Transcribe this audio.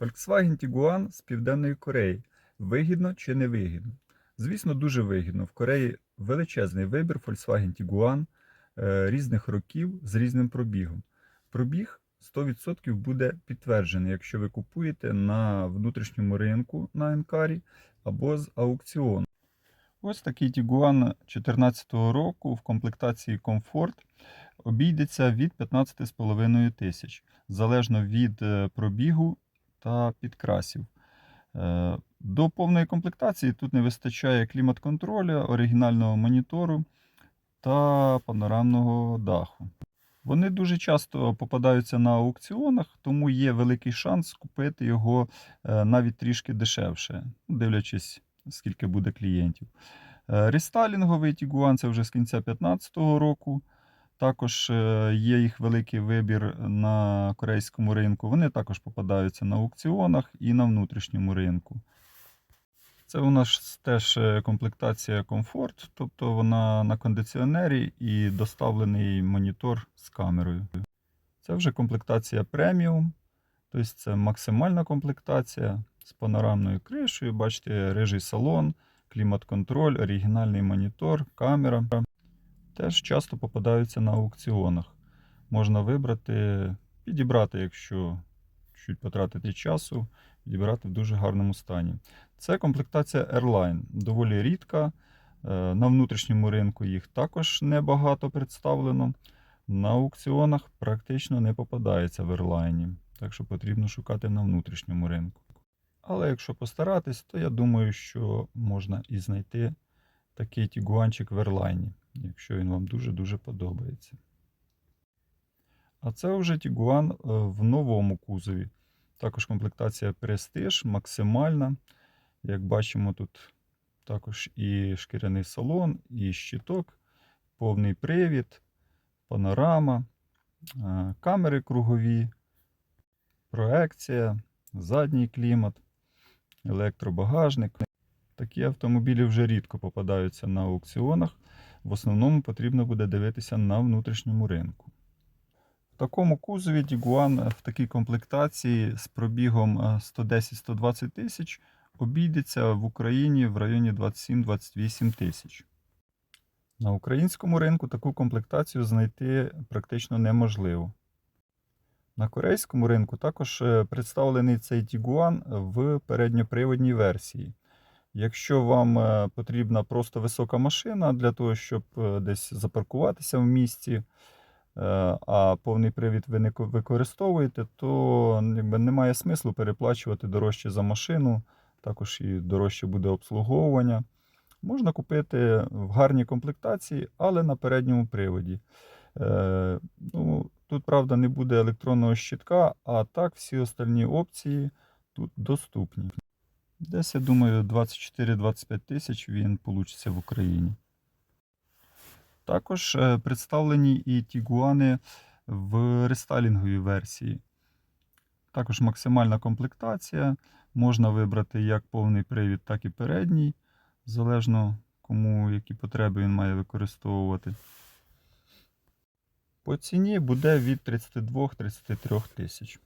Volkswagen Tiguan з Південної Кореї. Вигідно чи не вигідно? Звісно, дуже вигідно. В Кореї величезний вибір Volkswagen Tiguan е, різних років з різним пробігом. Пробіг 100% буде підтверджений, якщо ви купуєте на внутрішньому ринку на Енкарі або з аукціону. Ось такий Tiguan 2014 року в комплектації Comfort обійдеться від 15,5 тисяч, залежно від е, пробігу та підкрасів. Е, До повної комплектації тут не вистачає клімат-контроля, оригінального монітору та панорамного даху. Вони дуже часто попадаються на аукціонах, тому є великий шанс купити його е, навіть трішки дешевше, дивлячись, скільки буде клієнтів. Е, Рестайлінговий Tiguan це вже з кінця 2015 року. Також е, є їх великий вибір на корейському ринку. Вони також попадаються на аукціонах і на внутрішньому ринку. Це у нас теж е, комплектація комфорт, тобто вона на кондиціонері і доставлений монітор з камерою. Це вже комплектація преміум, тобто це максимальна комплектація з панорамною кришею. Бачите, рижий салон, клімат-контроль, оригінальний монітор, камера. Теж часто попадаються на аукціонах. Можна вибрати, підібрати, якщо чуть потратити часу, підібрати в дуже гарному стані. Це комплектація Airline, доволі рідка. Е, На внутрішньому ринку їх також небагато представлено. На аукціонах практично не попадається в Airline, так що потрібно шукати на внутрішньому ринку. Але якщо постаратись, то я думаю, що можна і знайти такий тігуанчик в Airline, якщо він вам дуже-дуже подобається. А це вже Tiguan е, в новому кузові. Також комплектація Prestige, максимальна. Як бачимо, тут також і шкіряний салон, і щиток, повний привід, панорама, е, камери кругові, проекція, задній клімат, електробагажник. Такі автомобілі вже рідко попадаються на аукціонах. В основному потрібно буде дивитися на внутрішньому ринку. В такому кузові Tiguan в такій комплектації з пробігом е, 110-120 тисяч обійдеться в Україні в районі 27-28 тисяч. На українському ринку таку комплектацію знайти практично неможливо. На корейському ринку також е, представлений цей Tiguan в передньоприводній версії. Якщо вам е, потрібна просто висока машина для того, щоб е, десь запаркуватися в місті, е, а повний привід ви не використовуєте, то ну, якби, немає смислу переплачувати дорожче за машину, також і дорожче буде обслуговування. Можна купити в гарній комплектації, але на передньому приводі. Ну, тут, правда, не буде електронного щитка, а так всі остальні опції тут доступні. Десь, я думаю, 24-25 тисяч він получиться в Україні. Також е, представлені і тігуани в рестайлінговій версії. Також максимальна комплектація. Можна вибрати як повний привід, так і передній, залежно кому які потреби він має використовувати. По ціні буде від 32-33 тисяч.